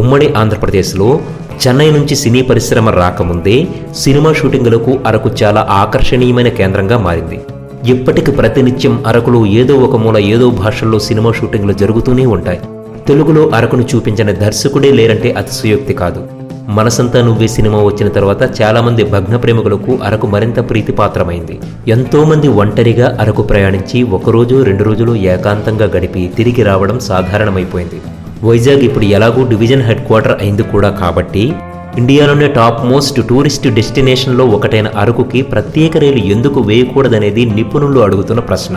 ఉమ్మడి ఆంధ్రప్రదేశ్లో చెన్నై నుంచి సినీ పరిశ్రమ రాకముందే సినిమా షూటింగులకు అరకు చాలా ఆకర్షణీయమైన కేంద్రంగా మారింది. ఇప్పటికి ప్రతినిత్యం అరకులో ఏదో ఒక మూల ఏదో భాషల్లో సినిమా షూటింగ్లు జరుగుతూనే ఉంటాయి. తెలుగులో అరకును చూపించిన దర్శకుడే లేరంటే అతిశయోక్తి కాదు. మనసంతా నువ్వే సినిమా వచ్చిన తర్వాత చాలా మంది భగ్న ప్రేమికులకు అరకు మరింత ప్రీతిపాత్రమైంది. ఎంతోమంది ఒంటరిగా అరకు ప్రయాణించి ఒకరోజు రెండు రోజులు ఏకాంతంగా గడిపి తిరిగి రావడం సాధారణమైపోయింది. వైజాగ్ ఇప్పుడు ఎలాగూ డివిజన్ హెడ్ క్వార్టర్ అయింది కూడా కాబట్టి ఇండియాలోనే టాప్ మోస్ట్ టూరిస్ట్ డెస్టినేషన్లో ఒకటైన అరకుకి ప్రత్యేక రైలు ఎందుకు వేయకూడదనేది నిపుణులు అడుగుతున్న ప్రశ్న.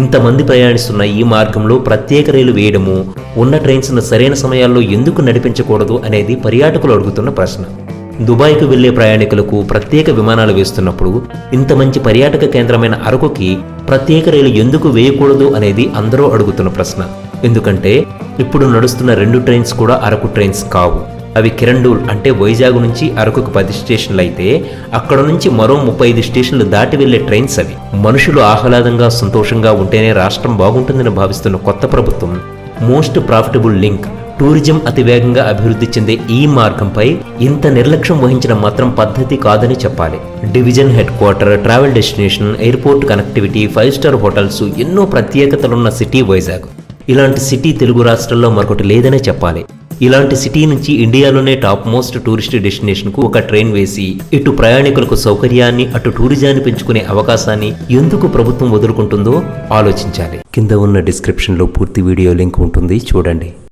ఇంతమంది ప్రయాణిస్తున్న ఈ మార్గంలో ప్రత్యేక రైలు వేయడము ఉన్న ట్రైన్స్ను సరైన సమయాల్లో ఎందుకు నడిపించకూడదు అనేది పర్యాటకులు అడుగుతున్న ప్రశ్న. దుబాయ్కు వెళ్ళే ప్రయాణికులకు ప్రత్యేక విమానాలు వేస్తున్నప్పుడు ఇంత మంచి పర్యాటక కేంద్రమైన అరకుకి ప్రత్యేక రైలు ఎందుకు వేయకూడదు అనేది అందరూ అడుగుతున్న ప్రశ్న. ఎందుకంటే ఇప్పుడు నడుస్తున్న రెండు ట్రైన్స్ కూడా అరకు ట్రైన్స్ కావు. అవి కిరండూల్ అంటే వైజాగ్ నుంచి అరకుకు పది స్టేషన్లు అయితే అక్కడ నుంచి మరో ముప్పై ఐదు స్టేషన్లు దాటి వెళ్ళే ట్రైన్స్ అవి. మనుషులు ఆహ్లాదంగా సంతోషంగా ఉంటేనే రాష్ట్రం బాగుంటుందని భావిస్తున్న కొత్త ప్రభుత్వం మోస్ట్ ప్రాఫిటబుల్ లింక్ టూరిజం అతివేగంగా అభివృద్ధి చెందే ఈ మార్గంపై ఇంత నిర్లక్ష్యం వహించడం మాత్రం పద్ధతి కాదని చెప్పాలి. Division head quarter travel destination airport connectivity five star hotels ఎన్నో ప్రత్యేకతలున్న సిటీ వైజాగ్. ఇలాంటి సిటీ తెలుగు రాష్ట్రాల్లో మరొకటి లేదనే చెప్పాలి. ఇలాంటి సిటీ నుంచి ఇండియాలోనే టాప్ మోస్ట్ టూరిస్ట్ డెస్టినేషన్కు ఒక ట్రైన్ వేసి ఇటు ప్రయాణికులకు సౌకర్యాన్ని అటు టూరిజాన్ని పెంచుకునే అవకాశాన్ని ఎందుకు ప్రభుత్వం వదులుకుంటుందో ఆలోచించాలి. కింద ఉన్న డిస్క్రిప్షన్లో పూర్తి వీడియో లింక్ ఉంటుంది చూడండి.